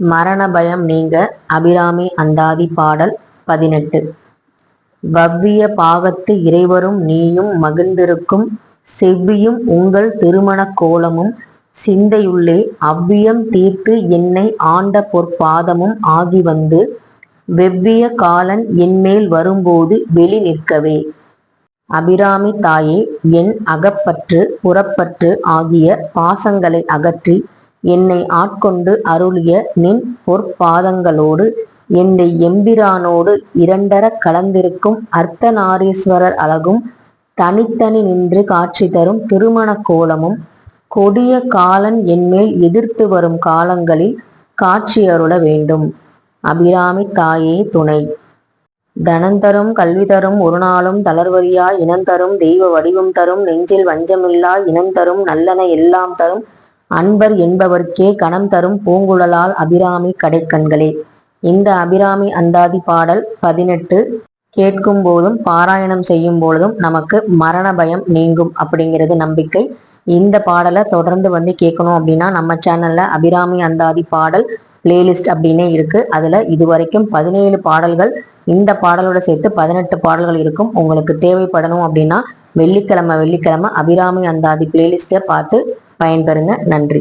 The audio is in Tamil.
மரண பயம் நீங்க அபிராமி அந்தாதி பாடல் பதினெட்டு. வவ்விய பாகத்து இறைவரும் நீயும் மகிழ்ந்திருக்கும் செவ்வியும் உங்கள் திருமணக் கோலமும் சிந்தையுள்ளே அவ்வியம் தீர்த்து என்னை ஆண்ட பொற்பாதமும் ஆகி வந்து வெவ்விய காலன் என்மேல் வரும்போது வெளி நிற்கவே. அபிராமி தாயே என் அகப்பற்று புறப்பற்று ஆகிய பாசங்களை அகற்றி என்னை ஆட்கொண்டு அருளிய நின் பொற்பாதங்களோடு என்னை எம்பிரானோடு இரண்டர கலந்திருக்கும் அர்த்தநாரீஸ்வரர் அழகும் தனித்தனி நின்று காட்சி தரும் திருமணக் கோலமும் கொடிய காலன் என்மேல் எதிர்த்து வரும் காலங்களில் காட்சியருள வேண்டும். அபிராமி தாயே துணை. தனந்தரும் கல்வி தரும் ஒரு நாளும் தளர்வரியா இனந்தரும் தெய்வ வடிவம் தரும் நெஞ்சில் வஞ்சமில்லா இனந்தரும் நல்லன எல்லாம் தரும் அன்பர் என்பவர்க்கே கணம் தரும் பூங்குழலால் அபிராமி கடைக்கண்களே. இந்த அபிராமி அந்தாதி பாடல் பதினெட்டு கேட்கும் போதும் பாராயணம் செய்யும் பொழுதும் நமக்கு மரண பயம் நீங்கும் அப்படிங்கிறது நம்பிக்கை. இந்த பாடலை தொடர்ந்து வந்து கேட்கணும் அப்படின்னா நம்ம சேனல்ல அபிராமி அந்தாதி பாடல் பிளேலிஸ்ட் அப்படின்னே இருக்கு. அதுல இதுவரைக்கும் பதினேழு பாடல்கள் இந்த பாடலோட சேர்த்து பதினெட்டு பாடல்கள் இருக்கும். உங்களுக்கு தேவைப்படணும் அப்படின்னா வெள்ளிக்கிழமை வெள்ளிக்கிழமை அபிராமி அந்தாதி பிளேலிஸ்ட்டை பார்த்து பயன்பெறுங்க. நன்றி.